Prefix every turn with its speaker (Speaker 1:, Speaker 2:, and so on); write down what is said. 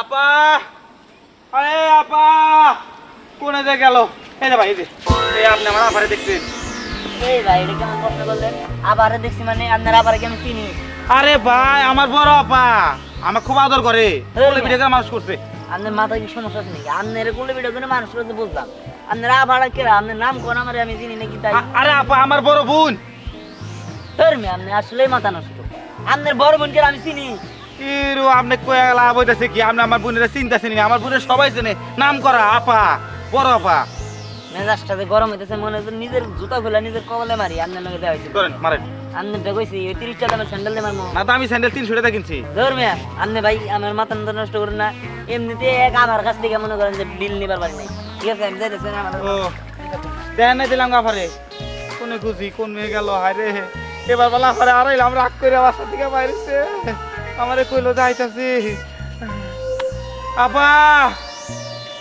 Speaker 1: আপা! আরে আপা! কোনে যে গেল? এই যে ভাই এই যে। এই আপনি আমার আপারে দেখছেন।
Speaker 2: এই ভাই এটা কেমন প্রশ্ন করলেন? আবার দেখছি মানে আপনার আবার কেমন চিনি।
Speaker 1: আরে ভাই আমার বড় আপা। আমার খুব আদর করে। বলে ভিডিও মানুষ করছে।
Speaker 2: আপনার মাথায় কি সমস্যা আছে নাকি? আপনার কোলে ভিডিও করে মানুষ করতে বুঝলাম। আপনার আবার কেরা আপনার নাম কোন আমার আমি চিনি নাকি তাই?
Speaker 1: আরে আপা আমার বড় বোন।
Speaker 2: ধর্মে আপনি আসলেই মাথা নষ্ট। আপনার বড় বোনকে আমি চিনি।
Speaker 1: ইরু আপনি কয়ে লাভ হইতাছে কি? আপনি আমার বোনের চিন্তা চিনি আমার বোনের সবাই চেনে। নাম করা আপা বড় আপা।
Speaker 2: মেজাজটা যে গরম হইতেছে মনে হচ্ছে নিজের জুতা খুলে নিজের কবলে মারি আপনার লগে দেওয়া হয়েছে
Speaker 1: করেন মারেন।
Speaker 2: আপনি দেখছি ওই তিরিশ টাকা দামের স্যান্ডেল দিয়ে মারমো।
Speaker 1: না তো আমি স্যান্ডেল তিনশো টাকা কিনছি।
Speaker 2: ধর্মে আপনি ভাই আমার মাথা নষ্ট নষ্ট করেন না। এমনিতে এক আবার কাছ থেকে মনে করেন যে বিল নিবার পারি নাই। ঠিক আছে আমি যাইতেছি না আমার
Speaker 1: ও দেন নাই দিলাম গাফারে কোনে খুশি কোন মেয়ে গেল হায় রে। এবার বলা বেলা আর এলাম রাগ করে বাসা থেকে বাইরেছে। আমারে কইলো যাইতাছি। আপা!